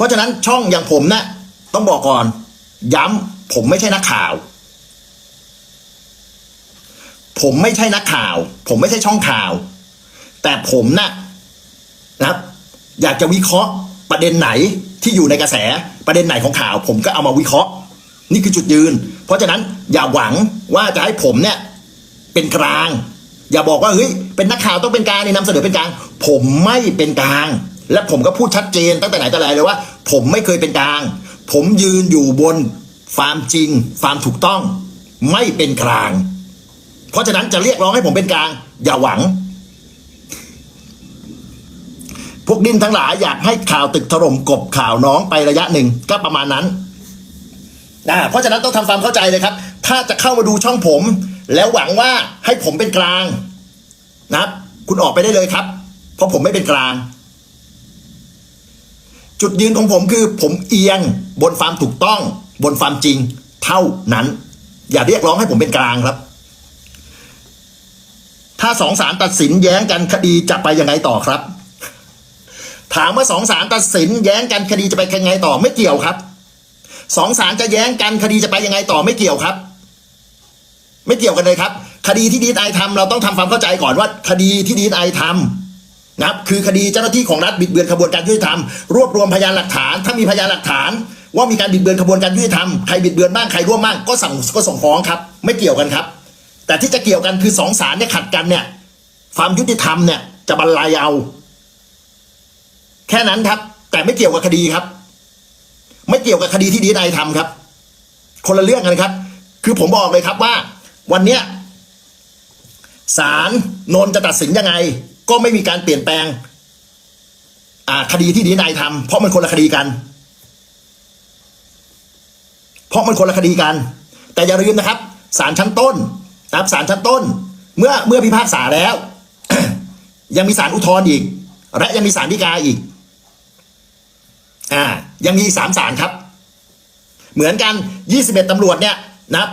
เพราะฉะนั้นช่องอย่างผมนะต้องบอกก่อน ย้ำผมไม่ใช่นักข่าว ผมไม่ใช่นักข่าว ผมไม่ใช่ช่องข่าว แต่ผมนะนะครับ อยากจะวิเคราะห์ประเด็นไหนที่อยู่ในกระแสประเด็นไหนของข่าว ผมก็เอามาวิเคราะห์ นี่คือจุดยืน เพราะฉะนั้นอย่าหวังว่าจะให้ผมเนี่ยเป็นกลาง อย่าบอกว่าเฮ้ยเป็นนักข่าวต้องเป็นกลางนี่นำเสนอเป็นกลาง ผมไม่เป็นกลาง และผมก็พูดชัดเจนตั้งแต่ไหนแต่ไรเลยว่า ผมไม่เคยเป็นกลาง ผมยืนอยู่บนความจริงความถูกต้องไม่เป็นกลาง เพราะฉะนั้นจะเรียกร้องให้ผมเป็นกลาง อย่าหวัง พวกดินทั้งหลายอยากให้ข่าวตึกถล่มกบข่าวน้องไประยะหนึ่งก็ประมาณนั้นนะเพราะฉะนั้นต้องทำความเข้าใจเลยครับ ถ้าจะเข้ามาดูช่องผม แล้วหวังว่าให้ผมเป็นกลางนะครับคุณออกไปได้เลยครับ เพราะผมไม่เป็นกลาง จุดยืนของผมคือผมเอียงบนความถูกต้อง บนความจริงเท่านั้น อย่าเรียกร้องให้ผมเป็นกลางครับ ถ้าสองศาลตัดสินแย้งกันคดีจะไปยังไงต่อครับ ถามว่าสองศาลตัดสินแย้งกันคดีจะไปยังไงต่อไม่เกี่ยวครับสองศาลจะแย้งกันคดีจะไปยังไงต่อไม่เกี่ยวครับ ไม่เกี่ยวกันเลยครับ คดีที่ดีไอทำเราต้องทำความเข้าใจก่อนว่า คดีที่ดีไอทำ นะครับคือคดีเจ้าหน้าที่ของรัฐบิดเบือนขบวนการยุติธรรมรวบรวมพยานหลักฐาน ถ้ามีพยานหลักฐาน ว่ามีการบิดเบือนขบวนการยุติธรรมใครบิดเบือนบ้างใครร่วมบ้างก็สั่งก็ส่งฟ้องครับ ไม่เกี่ยวกันครับ แต่ที่จะเกี่ยวกันคือสองศาลเนี่ยขัดกันเนี่ยความยุติธรรมเนี่ยจะบรรลัยเอา แค่นั้นครับ แต่ไม่เกี่ยวกับคดีครับ ไม่เกี่ยวกับคดีที่ดีไอทำครับ คนละเรื่องกันครับ คือผมบอกเลยครับว่า วันเนี้ยศาลนนจะตัดสินยังไง ก็ไม่มีการเปลี่ยนแปลง อ่าคดีที่ดีไอทำเพราะมันคนละคดีกัน เพราะมันคนละคดีกัน แต่อย่าลืมนะครับศาลชั้นต้นนะครับศาลชั้นต้น เมื่อเมื่อพิพากษาแล้ว ยังมีศาลอุทธรณ์อีก และยังมีศาลฎีกาอีก อ่า ยังมีสามศาลครับ เหมือนกันยี่สิบเอ็ดตำรวจเนี่ยนะครับ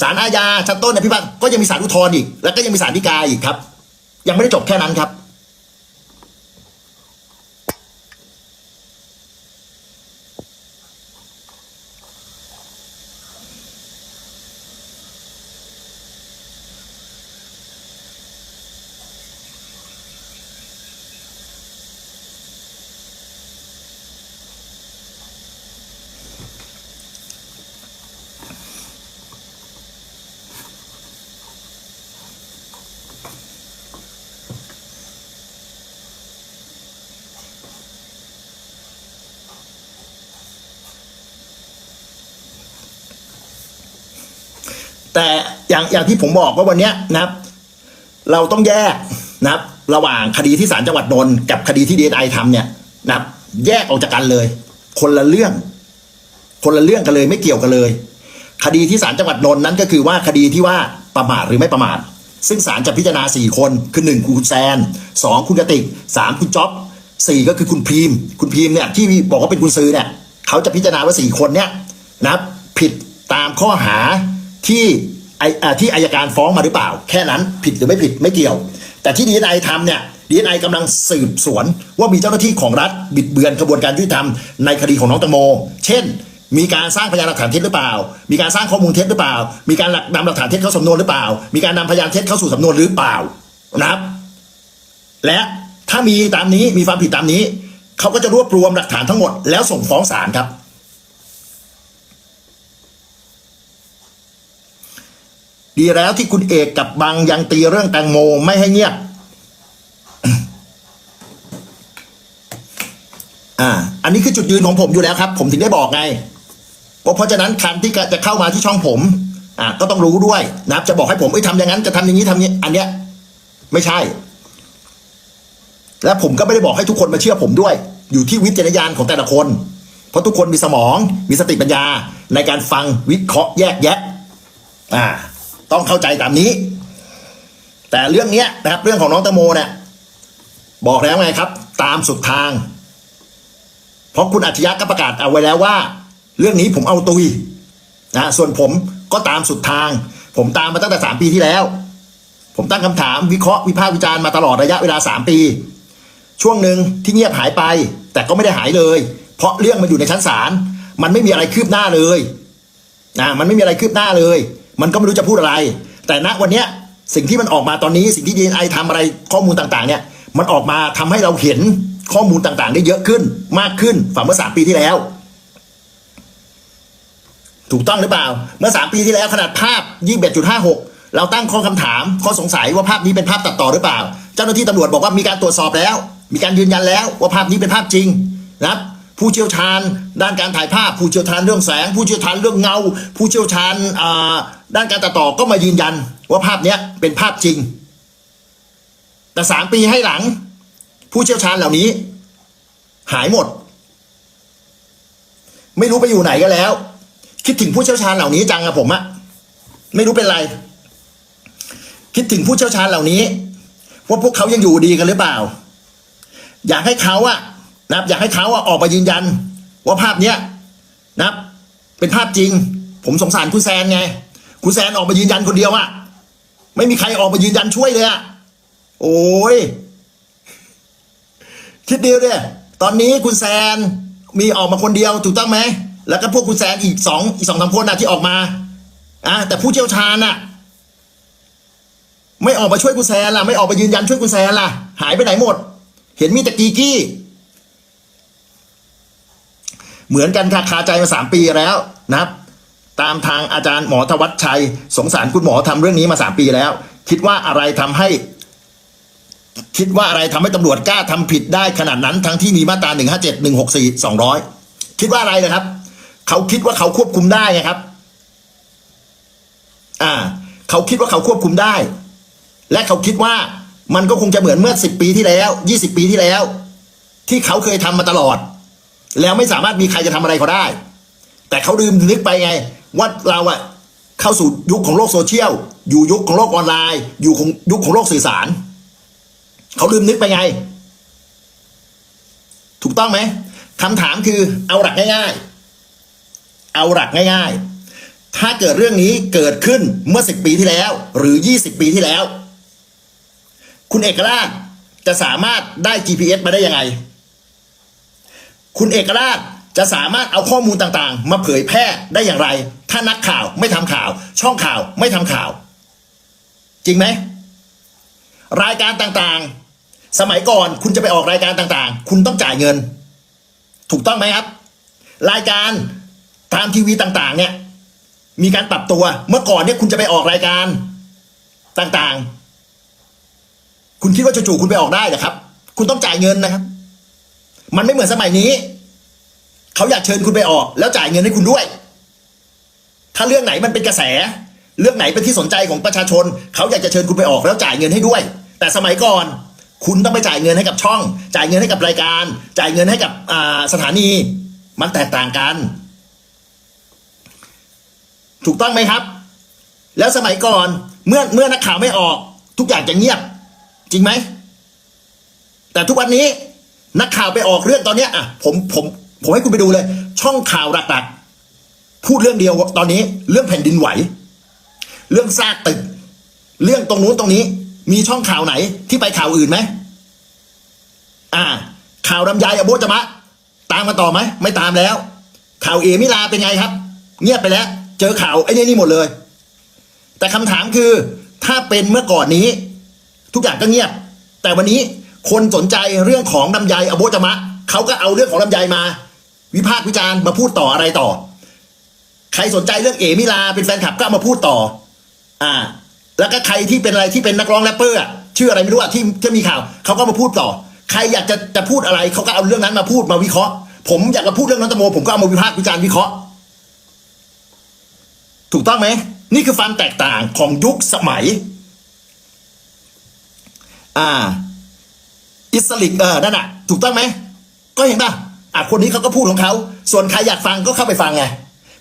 ศาลอาญาชั้นต้นเนี่ยพิพากษาก็ยังมีศาลอุทธรณ์อีก แล้วก็ยังมีศาลฎีกาอีกครับ ยังไม่ได้จบแค่นั้นครับ แต่อย่างอย่างที่ผมบอกว่าวันนี้นะครับ เราต้องแยกนะครับ ระหว่างคดีที่ศาลจังหวัดนนท์กับคดีที่ดีไอทำเนี่ยนะครับ แยกออกจากกันเลย คนละเรื่อง คนละเรื่องกันเลยไม่เกี่ยวกันเลย คดีที่ศาลจังหวัดนนท์นั้นก็คือว่าคดีที่ว่าประมาทหรือไม่ประมาทซึ่งศาลจะพิจารณาสี่คน คือหนึ่งคุณแซนสองคุณกติกสามคุณจ๊อบสี่ก็คือคุณพีม คุณพีมเนี่ยที่บอกว่าเป็นคุณซื้อเนี่ย เขาจะพิจารณาว่าสี่คนเนี่ยนะครับ ผิดตามข้อหา ที่ไออ่าที่อายการฟ้องมาหรือเปล่า แค่นั้นผิดหรือไม่ผิดไม่เกี่ยว แต่ที่ดีไอทำเนี่ยดีไอกำลังสืบสวนว่ามีเจ้าหน้าที่ของรัฐบิดเบือนกระบวนการยุติธรรมในคดีของน้องตังโม เช่น มีการสร้างพยานหลักฐานเท็จหรือเปล่า มีการสร้างข้อมูลเท็จหรือเปล่า มีการนำหลักฐานเท็จเข้าสำนวนหรือเปล่า มีการนำพยานเท็จเข้าสู่สำนวนหรือเปล่านะครับ และถ้ามีตามนี้มีความผิดตามนี้ เขาก็จะรวบรวมหลักฐานทั้งหมดแล้วส่งฟ้องศาลครับ ดีแล้วที่คุณเอกกับบังยังตีเรื่องแตงโมไม่ให้เงียบ อ่า อันนี้คือจุดยืนของผมอยู่แล้วครับ ผมถึงได้บอกไง เพราะเพราะฉะนั้นคันที่จะเข้ามาที่ช่องผม อ่าก็ต้องรู้ด้วยนะครับจะบอกให้ผมเอ้ยทำอย่างนั้นจะทำอย่างนี้ทำนี้ อันเนี้ย ไม่ใช่ และผมก็ไม่ได้บอกให้ทุกคนมาเชื่อผมด้วย อยู่ที่วิจารณญาณของแต่ละคน เพราะทุกคนมีสมอง มีสติปัญญาในการฟังวิเคราะห์แยกแยะ อ่า ต้องเข้าใจตามนี้ แต่เรื่องเนี้ยนะครับ เรื่องของน้องตงโมเนี่ยบอกแล้วไงครับ ตามสุดทาง เพราะคุณอัจฉริยะก็ประกาศเอาไว้แล้วว่า เรื่องนี้ผมเอาตุยนะส่วนผมก็ตามสุดทาง ผมตามมาตั้งแต่สามปีที่แล้ว ผมตั้งคำถามวิเคราะห์วิพากษ์วิจารณ์มาตลอดระยะเวลาสามปี ช่วงหนึ่งที่เงียบหายไป แต่ก็ไม่ได้หายเลย เพราะเรื่องมันอยู่ในชั้นศาลมันไม่มีอะไรคืบหน้าเลยนะมันไม่มีอะไรคืบหน้าเลย มันก็ไม่รู้จะพูดอะไร แต่ณวันเนี้ยสิ่งที่มันออกมาตอนนี้สิ่งที่ดีไอทำอะไรข้อมูลต่างๆ เนี่ย มันออกมาทำให้เราเห็นข้อมูลต่างๆ ได้เยอะขึ้นมากขึ้นฝ่าเมื่อสามปีที่แล้ว ถูกต้องหรือเปล่า เมื่อสามปีที่แล้วขนาดภาพยี่สิบเอ็ดจุดห้าหกเราตั้งข้อคำถาม ข้อสงสัยว่าภาพนี้เป็นภาพตัดต่อหรือเปล่า เจ้าหน้าที่ตำรวจบอกว่ามีการตรวจสอบแล้ว มีการยืนยันแล้วว่าภาพนี้เป็นภาพจริงนะครับ ผู้เชี่ยวชาญ ด้านการถ่ายภาพ ผู้เชี่ยวชาญเรื่องแสง ผู้เชี่ยวชาญเรื่องเงา ผู้เชี่ยวชาญด้านการตัดต่อก็มายืนยัน ว่าภาพเนี้ยเป็นภาพจริง แต่สามปีให้หลัง ผู้เชี่ยวชาญเหล่านี้ หายหมด ไม่รู้ไปอยู่ไหนกันแล้ว คิดถึงผู้เชี่ยวชาญเหล่านี้จังอะผมอะไม่รู้เป็นไร คิดถึงผู้เชี่ยวชาญเหล่านี้ว่าพวกเขายังอยู่ดีกันหรือเปล่า อยากให้เขาอะ นะครับอยากให้เขาออกมายืนยัน ว่าภาพเนี้ยนะครับเป็นภาพจริง ผมสงสารคุณแซนไงคุณแซนออกมายืนยันคนเดียวอะไม่มีใครออกมายืนยันช่วยเลยอะโอ้ยคิดเดียวเนี่ยตอนนี้คุณแซนมีออกมาคนเดียวถูกต้องไหมแล้วก็พวกคุณแซนอีกสองอีกสองสามคนนะที่ออกมาอะแต่ผู้เชี่ยวชาญน่ะ ไม่ออกมาช่วยคุณแซนล่ะ ไม่ออกมายืนยันช่วยคุณแซนล่ะ หายไปไหนหมด เห็นมีแต่กีกี้ เหมือนกันค่ะคาใจมาสามปีแล้วนะครับ ตามทางอาจารย์หมอธวัชชัย สงสารคุณหมอทำเรื่องนี้มาสามปีแล้ว คิดว่าอะไรทำให้ คิดว่าอะไรทำให้ตำรวจกล้าทำผิดได้ขนาดนั้น ทั้งที่มีมาตราหนึ่งห้าเจ็ดหนึ่งหกสี่สองร้อยคิดว่าอะไรนะครับ เขาคิดว่าเขาควบคุมได้ไงครับ อ่า เขาคิดว่าเขาควบคุมได้ และเขาคิดว่ามันก็คงจะเหมือนเมื่อสิบปีที่แล้วยี่สิบปีที่แล้ว ที่เขาเคยทำมาตลอด แล้วไม่สามารถมีใครจะทำอะไรเขาได้ แต่เขาลืมนึกไปไง ว่าเราอะเข้าสู่ยุคของโลกโซเชียล อยู่ยุคของโลกออนไลน์ อยู่ของยุคของโลกสื่อสาร เขาลืมนึกไปไง ถูกต้องไหมคำถามคือเอาหลักง่าย ๆ เอาหลักง่าย ๆ ถ้าเกิดเรื่องนี้เกิดขึ้นเมื่อสิบปีที่แล้ว หรือยี่สิบปีที่แล้ว คุณเอกราชจะสามารถได้ GPS มาได้ยังไง คุณเอกราชจะสามารถเอาข้อมูลต่างๆ มาเผยแพร่ได้อย่างไร ถ้านักข่าวไม่ทำข่าว ช่องข่าวไม่ทำข่าว จริงไหม รายการต่างๆ สมัยก่อนคุณจะไปออกรายการต่างๆ คุณต้องจ่ายเงิน ถูกต้องไหมครับ รายการตามทีวีต่างๆ เนี่ยมีการปรับตัวเมื่อก่อนเนี่ยคุณจะไปออกรายการต่างๆ คุณคิดว่าจู่ๆคุณไปออกได้เหรอครับ คุณต้องจ่ายเงินนะครับ มันไม่เหมือนสมัยนี้ เขาอยากเชิญคุณไปออก แล้วจ่ายเงินให้คุณด้วย ถ้าเรื่องไหนมันเป็นกระแส เรื่องไหนเป็นที่สนใจของประชาชน เขาอยากจะเชิญคุณไปออก แล้วจ่ายเงินให้ด้วย แต่สมัยก่อน คุณต้องไปจ่ายเงินให้กับช่อง จ่ายเงินให้กับรายการ จ่ายเงินให้กับสถานี มันแตกต่างกัน ถูกต้องไหมครับ แล้วสมัยก่อนเมื่อเมื่อนักข่าวไม่ออก ทุกอย่างจะเงียบ จริงไหมแต่ทุกวันนี้ นักข่าวไปออกเรื่องตอนเนี้ยอะผมผมผมให้คุณไปดูเลย ช่องข่าวหลักๆพูดเรื่องเดียวตอนนี้ เรื่องแผ่นดินไหว เรื่องซากตึก เรื่องตรงนู้นตรงนี้ มีช่องข่าวไหนที่ไปข่าวอื่นไหมอ่า ข่าวลำไยอโบจมะ ตามมาต่อไหมไม่ตามแล้ว ข่าวเอมิลาเป็นไงครับ เงียบไปแล้ว เจอข่าวไอ้นี่นี่หมดเลย แต่คำถามคือถ้าเป็นเมื่อก่อนนี้ ทุกอย่างก็เงียบ แต่วันนี้ คนสนใจเรื่องของลำไยอโบจมะเขาก็เอาเรื่องของลำไยมา วิพากษ์วิจารณ์มาพูดต่ออะไรต่อ ใครสนใจเรื่องเอมิลาเป็นแฟนคลับก็มาพูดต่อ อ่า แล้วก็ใครที่เป็นอะไรที่เป็นนักร้องแรปเปอร์ชื่ออะไรไม่รู้อะที่ที่มีข่าวเขาก็มาพูดต่อ ใครอยากจะจะพูดอะไรเขาก็เอาเรื่องนั้นมาพูดมาวิเคราะห์ ผมอยากจะพูดเรื่องน้องตงโมผมก็เอามาวิพากษ์วิจารณ์วิเคราะห์ ถูกต้องไหมนี่คือความแตกต่างของยุคสมัย อ่า อิสลิกเออนั่นน่ะ ถูกต้องไหม ก็เห็นป่ะอะคนนี้เขาก็พูดของเขา ส่วนใครอยากฟังก็เข้าไปฟังไง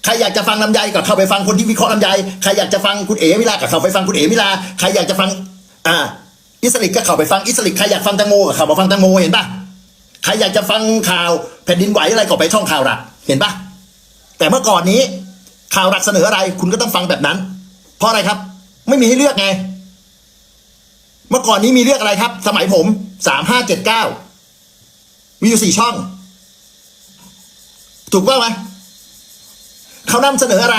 ใครอยากจะฟังลำไยก็เข้าไปฟังคนที่วิเคราะห์ลำไยใครอยากจะฟังคุณเอ๋มิลาก็เข้าไปฟังคุณเอ๋มิลาใครอยากจะฟังอ่าอิสลิกก็เข้าไปฟังอิสลิกใครอยากฟังตังโมก็เข้ามาฟังตังโมเห็นป่ะใครอยากจะฟังข่าวแผ่นดินไหวอะไรก็ไปช่องข่าวหลักเห็นป่ะแต่เมื่อก่อนนี้ ข่าวหลักเสนออะไร คุณก็ต้องฟังแบบนั้น เพราะอะไรครับ ไม่มีให้เลือกไง เมื่อก่อนนี้มีเลือกอะไรครับ สมัยผม สามห้าเจ็ดเก้ามีอยู่สี่ช่อง ถูกป่าไหมเขานำเสนออะไร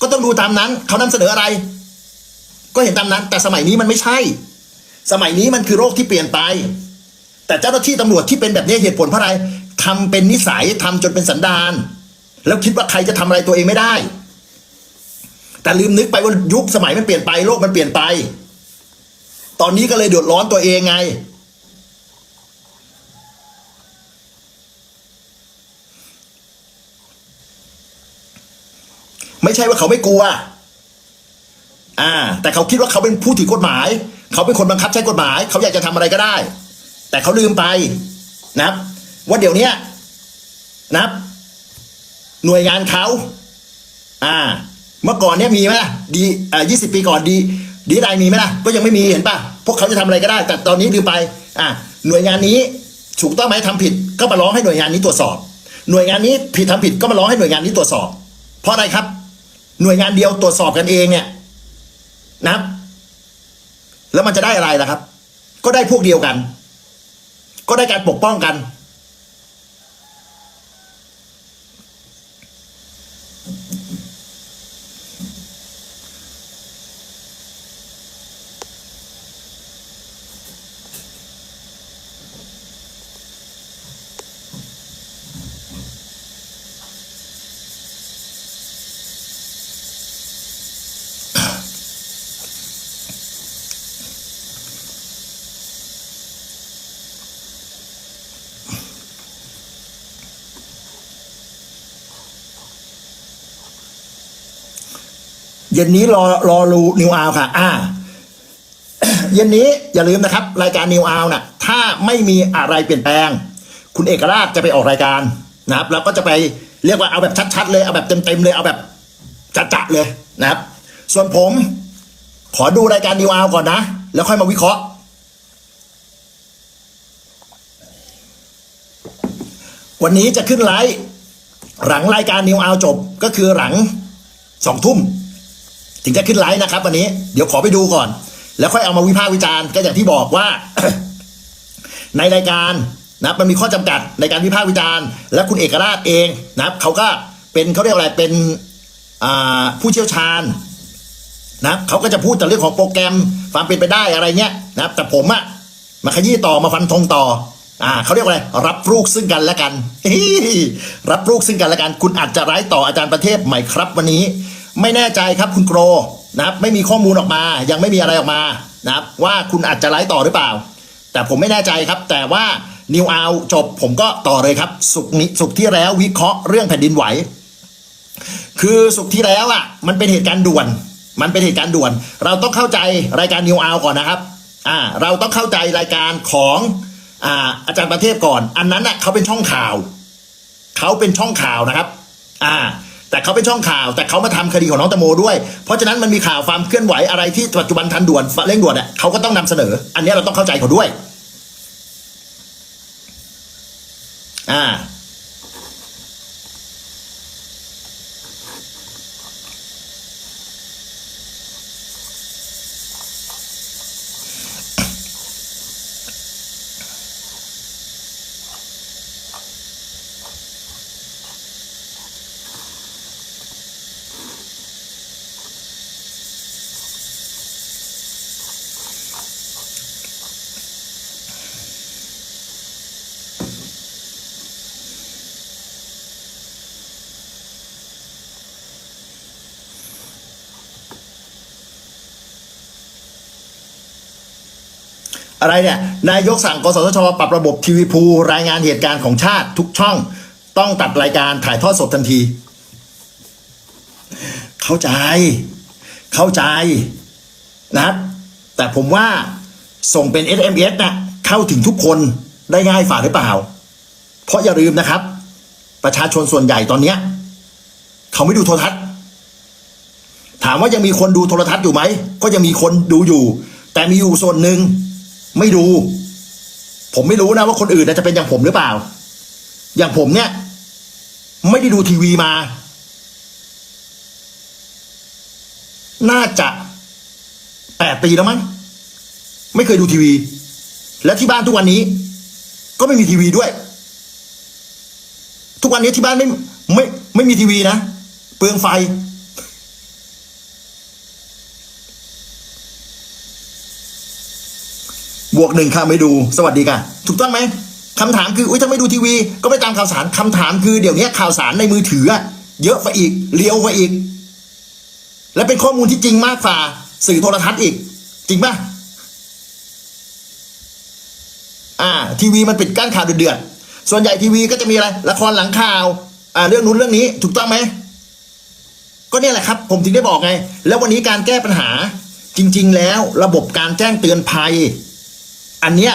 ก็ต้องดูตามนั้น เขานำเสนออะไร ก็เห็นตามนั้น แต่สมัยนี้มันไม่ใช่ สมัยนี้มันคือโรคที่เปลี่ยนไป แต่เจ้าหน้าที่ตำรวจที่เป็นแบบนี้เหตุผลเพราะอะไรทำเป็นนิสัยทำจนเป็นสันดาน แล้วคิดว่าใครจะทำอะไรตัวเองไม่ได้ แต่ลืมนึกไปว่ายุคสมัยมันเปลี่ยนไปโลกมันเปลี่ยนไป ตอนนี้ก็เลยเดือดร้อนตัวเองไง ไม่ใช่ว่าเขาไม่กลัว อ่า แต่เขาคิดว่าเขาเป็นผู้ถือกฎหมาย เขาเป็นคนบังคับใช้กฎหมาย เขาอยากจะทำอะไรก็ได้ แต่เขาลืมไปนะครับ ว่าเดี๋ยวเนี้ยนะครับ หน่วยงานเขาอ่า เมื่อก่อนเนี้ยมีไหมล่ะดีอ่ายี่สิบปีก่อนดี ดีได้มีไหมล่ะ ก็ยังไม่มีเห็นป่ะพวกเขาจะทำอะไรก็ได้ แต่ตอนนี้ลืมไป อ่าหน่วยงานนี้ถูกต้องไหมทำผิด ก็มาร้องให้หน่วยงานนี้ตรวจสอบ หน่วยงานนี้ผิดทำผิดก็มาร้องให้หน่วยงานนี้ตรวจสอบ เพราะอะไรครับ หน่วยงานเดียวตรวจสอบกันเองเนี่ยนะแล้วมันจะได้อะไรล่ะครับ ก็ได้พวกเดียวกัน ก็ได้การปกป้องกัน เย็นนี้รอรอรูนิวอาวค่ะ อ่า เย็นนี้อย่าลืมนะครับ รายการนิวอาวน่ะ ถ้าไม่มีอะไรเปลี่ยนแปลง คุณเอกราชจะไปออกรายการนะครับแล้วก็จะไปเรียกว่าเอาแบบชัดๆเลยเอาแบบเต็มๆเลยเอาแบบจัดๆเลยนะครับ ส่วนผม ขอดูรายการนิวอาวก่อนนะ แล้วค่อยมาวิเคราะห์ วันนี้จะขึ้นไลฟ์หลังรายการนิวอาวจบก็คือหลังสองทุ่ม ถึงจะขึ้นไลฟ์นะครับวันนี้เดี๋ยวขอไปดูก่อน แล้วค่อยเอามาวิพากษ์วิจารณ์ก็อย่างที่บอกว่า ในรายการนะมันมีข้อจำกัดในการวิพากษ์วิจารณ์ และคุณเอกราชเองนะครับเขาก็เป็นเขาเรียกอะไรเป็นผู้เชี่ยวชาญนะเขาก็จะพูดแต่เรื่องของโปรแกรมความเป็นไปได้อะไรเงี้ยนะครับ แต่ผมอะมาขยี้ต่อมาฟันธงต่ออ่าเขาเรียกว่าอะไรรับลูกซึ่งกันและกันรับลูกซึ่งกันและกัน คุณอาจจะร้ายต่ออาจารย์ประเทศใหม่ครับวันนี้ ไม่แน่ใจครับคุณโกรนะครับไม่มีข้อมูลออกมา ยังไม่มีอะไรออกมานะครับว่าคุณอาจจะไลฟ์ต่อหรือเปล่า แต่ผมไม่แน่ใจครับ แต่ว่านิวเอาจบผมก็ต่อเลยครับ สุกนี้สุกที่แล้ววิเคราะห์เรื่องแผ่นดินไหว คือสุกที่แล้วอะ มันเป็นเหตุการณ์ด่วน มันเป็นเหตุการณ์ด่วน เราต้องเข้าใจรายการนิวเอาก่อนนะครับอ่าเราต้องเข้าใจรายการของอ่าอาจารย์ประเทศก่อน อันนั้นอะเขาเป็นช่องข่าว เขาเป็นช่องข่าวนะครับ อ่า แต่เขาเป็นช่องข่าวแต่เขามาทำคดีของน้องตะโมด้วย เพราะฉะนั้นมันมีข่าวความเคลื่อนไหวอะไรที่ปัจจุบันทันด่วนเร่งด่วนอะเขาก็ต้องนำเสนอ อันนี้เราต้องเข้าใจเขาด้วย อ่า อะไรเนี่ยนายกสั่งกสทช ปรับระบบทีวีพูรายงานเหตุการณ์ของชาติทุกช่อง ต้องตัดรายการถ่ายทอดสดทันที เข้าใจ เข้าใจนะครับแต่ผมว่าส่งเป็น SMS นะเข้าถึงทุกคนได้ง่ายฝ่าหรือเปล่า เพราะอย่าลืมนะครับ ประชาชนส่วนใหญ่ตอนเนี้ยเขาไม่ดูโทรทัศน์ ถามว่ายังมีคนดูโทรทัศน์อยู่ไหม ก็ยังมีคนดูอยู่ แต่มีอยู่ส่วนหนึ่ง ไม่ดู ผมไม่รู้นะว่าคนอื่นจะเป็นอย่างผมหรือเปล่า อย่างผมเนี่ย ไม่ได้ดูทีวีมา น่าจะแปดปีแล้วมั้งไม่เคยดูทีวี และที่บ้านทุกวันนี้ ก็ไม่มีทีวีด้วย ทุกวันนี้ที่บ้านไม่ไม่ไม่มีทีวีนะเปลืองไฟ บวกหนึ่งค่ะไม่ดูสวัสดีค่ะ ถูกต้องไหมคำถามคืออุ้ยถ้าไม่ดูทีวี ก็ไม่ตามข่าวสารคำถามคือเดี๋ยวนี้ข่าวสารในมือถือเยอะกว่าอีกเรียวกว่าอีก และเป็นข้อมูลที่จริงมากฝ่าสื่อโทรทัศน์อีก จริงปะอ่า ทีวีมันปิดกั้นข่าวเดือดๆส่วนใหญ่ทีวีก็จะมีอะไรละครหลังข่าวอ่าเรื่องนู้นเรื่องนี้ถูกต้องไหมก็เนี่ยแหละครับ ผมถึงได้บอกไง แล้ววันนี้การแก้ปัญหาจริง ๆ แล้วระบบการแจ้งเตือนภัย อันเนี้ย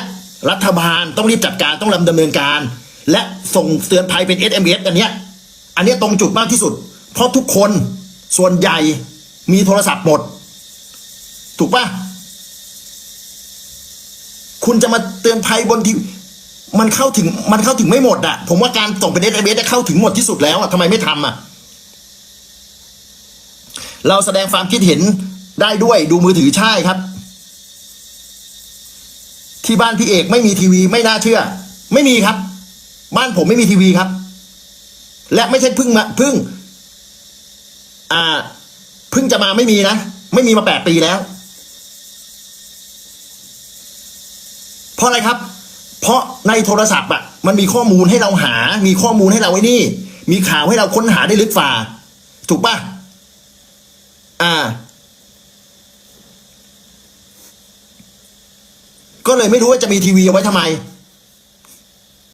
รัฐบาลต้องรีบจัดการต้องดำเนินการ และส่งเตือนภัยเป็น SMS อันเนี้ยอันเนี้ยตรงจุดมากที่สุด เพราะทุกคนส่วนใหญ่มีโทรศัพท์หมด ถูกปะคุณจะมาเตือนภัยบนทีมันเข้าถึงมันเข้าถึงไม่หมดอะผมว่าการส่งเป็น SMS เข้าถึงหมดที่สุดแล้วอะทำไมไม่ทำอะเราแสดงความคิดเห็นได้ด้วยดูมือถือใช่ครับ ที่บ้านพี่เอกไม่มีทีวีไม่น่าเชื่อ ไม่มีครับ บ้านผมไม่มีทีวีครับ และไม่ใช่เพิ่งมาเพิ่ง อ่าเพิ่งจะมาไม่มีนะไม่มีมาแปดปีแล้ว เพราะอะไรครับ เพราะในโทรศัพท์อะมันมีข้อมูลให้เราหา มีข้อมูลให้เราไว้นี่ มีข่าวให้เราค้นหาได้ลึกฝ่า ถูกป่ะ อ่า ก็เลยไม่รู้ว่าจะมีทีวีเอาไว้ทำไม